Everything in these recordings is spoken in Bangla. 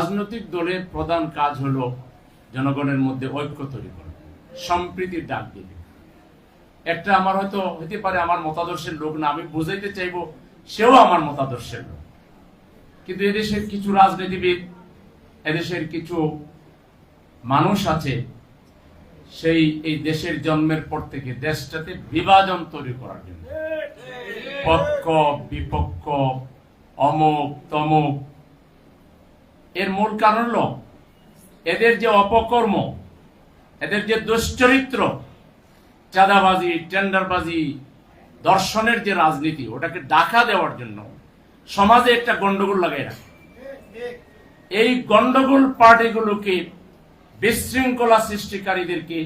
রাজনৈতিক দলের প্রধান কাজ হলো জনগণের মধ্যে ঐক্য তৈরি করা, সম্প্রীতির ডাক দিবে একটা আমার হয়তো হতে পারে আমার মতাদর্শের লোক না, আমি বুঝাইতে চাইব সেও আমার মতাদর্শের লোক। কিন্তু এদেশের কিছু রাজনীতিবিদ, এদেশের কিছু মানুষ আছে, সেই, এই দেশের জন্মের পর থেকে দেশটাতে বিভাজন তৈরি করার জন্য। পক্ষ, বিপক্ষ, অমুক, তমুক এর মূল কারণ হল, এদের যে অপকর্ম, এদের যে দুশ্চরিত্র, চাঁদাবাজি, টেন্ডারবাজি, দর্শনের যে রাজনীতি, ওটাকে ডাকা দেওয়ার জন্য সমাজে একটা গন্ডগোল লাগাই রাখে এই গন্ডগোল পার্টিগুলোকে বিশৃঙ্খলা সৃষ্টিকারীদেরকে,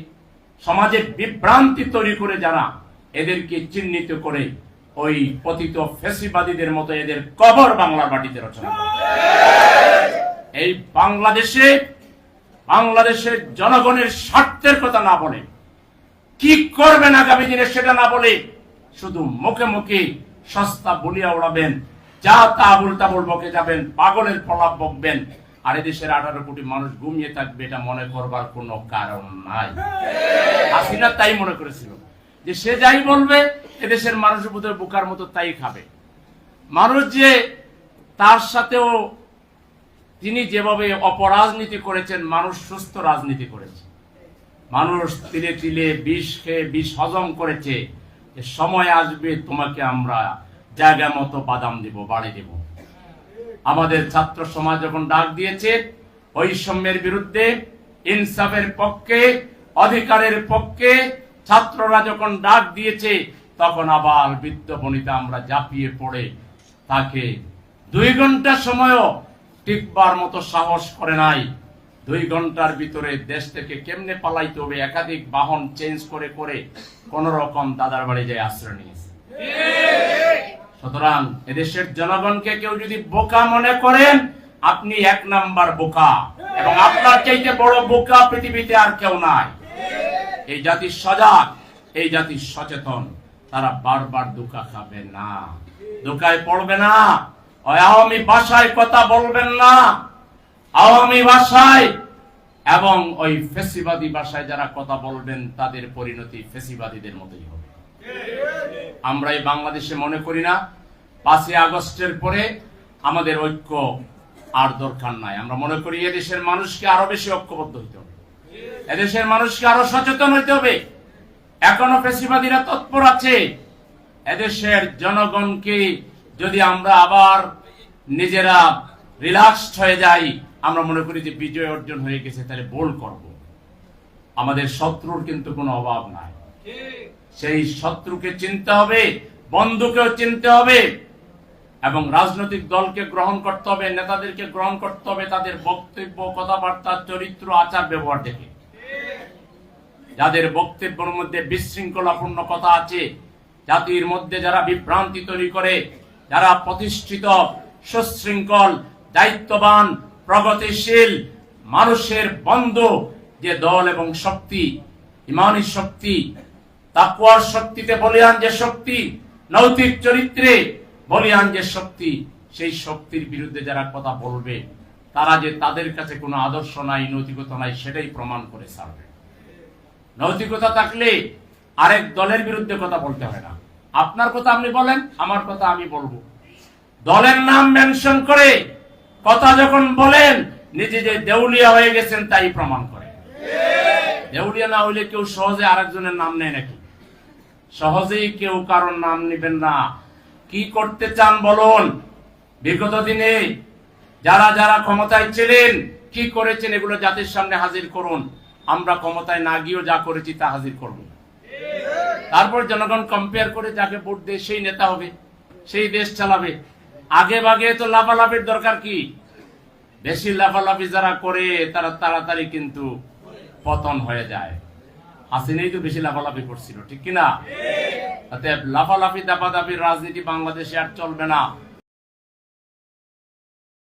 সমাজে বিভ্রান্তি তৈরি করে যারা, এদেরকে চিহ্নিত করে ওই পতিত ফেসিবাদীদের মতো এদের কবর বাংলার মাটিতে রচনা করে। এই বাংলাদেশে বাংলাদেশের জনগণের স্বার্থের কথা না বলে, কি করবেন আগামী দিনে সেটা না বলে শুধু মুখে মুখে সস্তা বলিয়া উড়াবেন, যা তা উল্টাবুল বকে যাবেন, পাগলের প্রলাপ বকবেন, আর দেশের আঠারো কোটি মানুষ ঘুমিয়ে থাকবে এটা মনে করবার কোনো কারণ নাই। হাসিনা তাই মনে করেছিল যে সে যাই বলবে, এদেশের মানুষের বোধহয় বোকার মতো তাই খাবে। মানুষ যে তার সাথেও তিনি যেভাবে অপরাজনীতি করেছেন, মানুষ সুস্থ রাজনীতি করেছে। মানুষ তিলে তিলে বিষ খেয়ে বিষ হজম করেছে সময় আসবে, তোমাকে আমরা জায়গা মতো বাদাম দেব, বাড়ি দেব। আমাদের ছাত্র সমাজ যখন ডাক দিয়েছে, বৈষম্যের বিরুদ্ধে, ইনসাফের পক্ষে, অধিকারের পক্ষে ছাত্ররা যখন ডাক দিয়েছে, তখন আবার বৃদ্ধ বনিতা আমরা জাপিয়ে পড়ে। তাকে দুই ঘণ্টা সময়ও টিকবার মতো সাহস করে নাই। দুই ঘণ্টার ভিতরে দেশ থেকে কেমনে পালাইতে হবে, একাধিক বাহন চেঞ্জ করে করে কোন রকম দাদার বাড়ি যায় আশ্রয় নিয়েছে। সুতরাং এদেশের জনগণকে কেউ যদি বোকা মনে করেন, আপনি এক নাম্বার বোকা। এবং আপনার চাইতে বড় বোকা পৃথিবীতে আর কেউ নাই। এই জাতি সজাগ, এই জাতি সচেতন। তারা বারবার ধোকা খাবে না। ধোকায় পড়বে না। আওয়ামী ভাষায় কথা বলবেন না। আওয়ামী ভাষায় এবং ওই ফেসিবাদী ভাষায় যারা কথা বলবেন, তাদের পরিণতি ফেসিবাদীদের মতোই হবে। আমরা এই বাংলাদেশে মনে করি না, পাঁচই আগস্টের পরে আমাদের ঐক্য আর দরকার নাই। আমরা মনে করি এদেশের মানুষকে আরও বেশি ঐক্যবদ্ধ হইতে হবে। এদেশের মানুষকে আরও সচেতন হইতে হবে। এখনও পেশিবাদীরা তৎপর আছে। এদেশের জনগণকে যদি আমরা আবার নিজেরা রিল্যাক্সড হয়ে যাই, আমরা মনে করি যে বিজয় অর্জন হয়ে গেছে, তাহলে বোল করব। আমাদের শত্রুর কিন্তু কোনো অভাব নাই। সেই শত্রুকে চিনতে হবে, বন্ধুকেও চিনতে হবে, এবং রাজনৈতিক দলকে গ্রহণ করতে হবে, নেতাদেরকে গ্রহণ করতে হবে, তাদের বক্তব্য, কথাবার্তা, চরিত্র, আচার, ব্যবহার দেখে। যাদের বক্তব্যের মধ্যে বিশৃঙ্খলাপূর্ণ কথা আছে, জাতির মধ্যে যারা বিভ্রান্তি তৈরি করে যারা প্রতিষ্ঠিত, সুশৃঙ্খল, দায়িত্ববান, প্রগতিশীল, মানুষের বন্ধু, যে দল এবং শক্তি, ইমানি শক্তি, তাকুয়ার শক্তিতে বলিয়ান যে শক্তি, নৈতিক চরিত্রে বলিয়ান যে শক্তি, সেই শক্তির বিরুদ্ধে যারা কথা বলবে, তারা যে তাদের কাছে কোনো আদর্শ নাই, নৈতিকতা নাই, সেটাই প্রমাণ করে ছাড়বে। নৈতিকতা থাকলে আরেক দলের বিরুদ্ধে কথা বলতে হয় না। আপনার কথা আপনি বলেন, আমার কথা আমি বলব। দলের নাম মেনশন করে কথা যখন বলেন, নিজে যে দেউলিয়া হয়ে গেছেন তাই প্রমাণ করে। দেউলিয়া না হইলে কেউ সহজে আরেকজনের নাম নেয় নাকি? সহজেই কেউ কারোর নাম নেবেন না। কি করতে চান বলুন? বিগত দিনে যারা যারা ক্ষমতায় ছিলেন, কি করেছেন এগুলো জাতির সামনে হাজির করুন। আমরা ক্ষমতায় না গিয়েও যা করেছি তা হাজির করব। তারপর জনগণ কম্পেয়ার করে যাকে ভোট দেয় সেই নেতা হবে সেই দেশ চালাবে। আগে ভাগে তো লাফালাফির দরকার কি? বেশি লাফালাফি যারা করে তারা তাড়াতাড়ি কিন্তু পতন হয়ে যায়। হাসিনেই তো বেশি লাফালাফি করছিল ঠিক কিনা? অতএব লাফালাফি দাপাদাপির রাজনীতি বাংলাদেশে আর চলবে না।